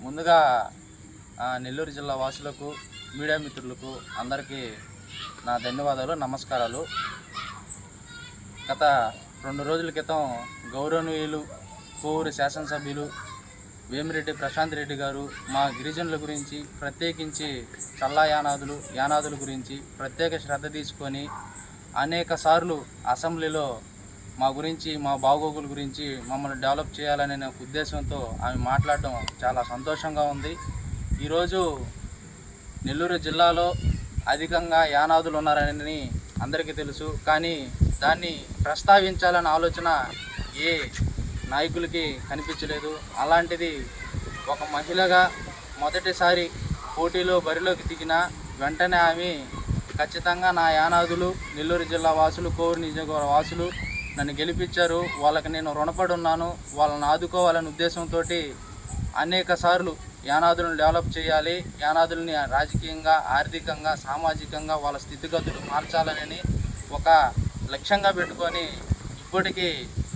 ముందుగా నెల్లూరు జిల్లా వాసులకు మీడియా మిత్రులకు అందరికీ నా ధన్యవాదాలు నమస్కారాలు. గత రెండు రోజుల క్రితం గౌరవనీయులు కోవూరు శాసనసభ్యులు వేమిరెడ్డి ప్రశాంత్ రెడ్డి గారు మా గిరిజనుల గురించి ప్రత్యేకించి చల్లా యానాదులు యానాదుల గురించి ప్రత్యేక శ్రద్ధ తీసుకొని అనేక సార్లు అసెంబ్లీలో మా గురించి మా బాగోగుల గురించి మమ్మల్ని డెవలప్ చేయాలనే ఉద్దేశంతో ఆమె మాట్లాడడం చాలా సంతోషంగా ఉంది. ఈరోజు నెల్లూరు జిల్లాలో అధికంగా యానాదులు ఉన్నారని అందరికీ తెలుసు. కానీ దాన్ని ప్రస్తావించాలనే ఆలోచన ఏ నాయకులకి కనిపించలేదు. అలాంటిది ఒక మహిళగా మొదటిసారి పోటీలో బరిలోకి దిగిన వెంటనే ఆమె ఖచ్చితంగా నా యానాదులు నెల్లూరు జిల్లా వాసులు కోవూరు నియోజకవర్గ వాసులు నన్ను గెలిపించారు వాళ్ళకి నేను రుణపడి ఉన్నాను వాళ్ళని ఆదుకోవాలనే ఉద్దేశంతో అనేక సార్లు యానాదులను డెవలప్ చేయాలి యానాదుల్ని రాజకీయంగా ఆర్థికంగా సామాజికంగా వాళ్ళ స్థితిగతులు మార్చాలని ఒక లక్ష్యంగా పెట్టుకొని ఇప్పటికీ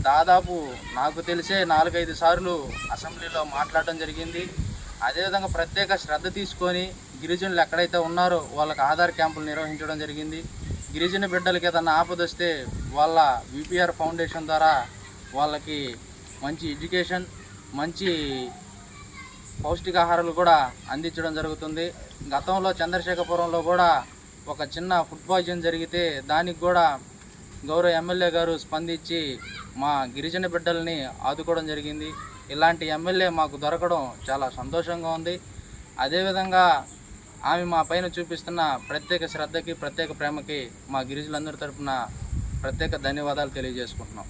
దాదాపు నాకు తెలిసే నాలుగైదు సార్లు అసెంబ్లీలో మాట్లాడడం జరిగింది. అదేవిధంగా ప్రత్యేక శ్రద్ధ తీసుకొని గిరిజనులు ఎక్కడైతే ఉన్నారో వాళ్ళకి ఆధార్ క్యాంపులు నిర్వహించడం జరిగింది. గిరిజన బిడ్డలకి ఏదన్నా ఆపదొస్తే వాళ్ళ విపిఆర్ ఫౌండేషన్ ద్వారా వాళ్ళకి మంచి ఎడ్యుకేషన్ మంచి పౌష్టికాహారాలు కూడా అందించడం జరుగుతుంది. గతంలో చంద్రశేఖరపురంలో కూడా ఒక చిన్న ఫుడ్ పాయిజన్ జరిగితే దానికి కూడా గౌరవ ఎమ్మెల్యే గారు స్పందించి మా గిరిజన బిడ్డల్ని ఆదుకోవడం జరిగింది. ఇలాంటి ఎమ్మెల్యే మాకు దొరకడం చాలా సంతోషంగా ఉంది. అదేవిధంగా ఆమె మా పైన చూపిస్తున్న ప్రత్యేక శ్రద్ధకి ప్రత్యేక ప్రేమకి మా గిరిజులందరి తరఫున ప్రత్యేక ధన్యవాదాలు తెలియజేసుకుంటున్నాం.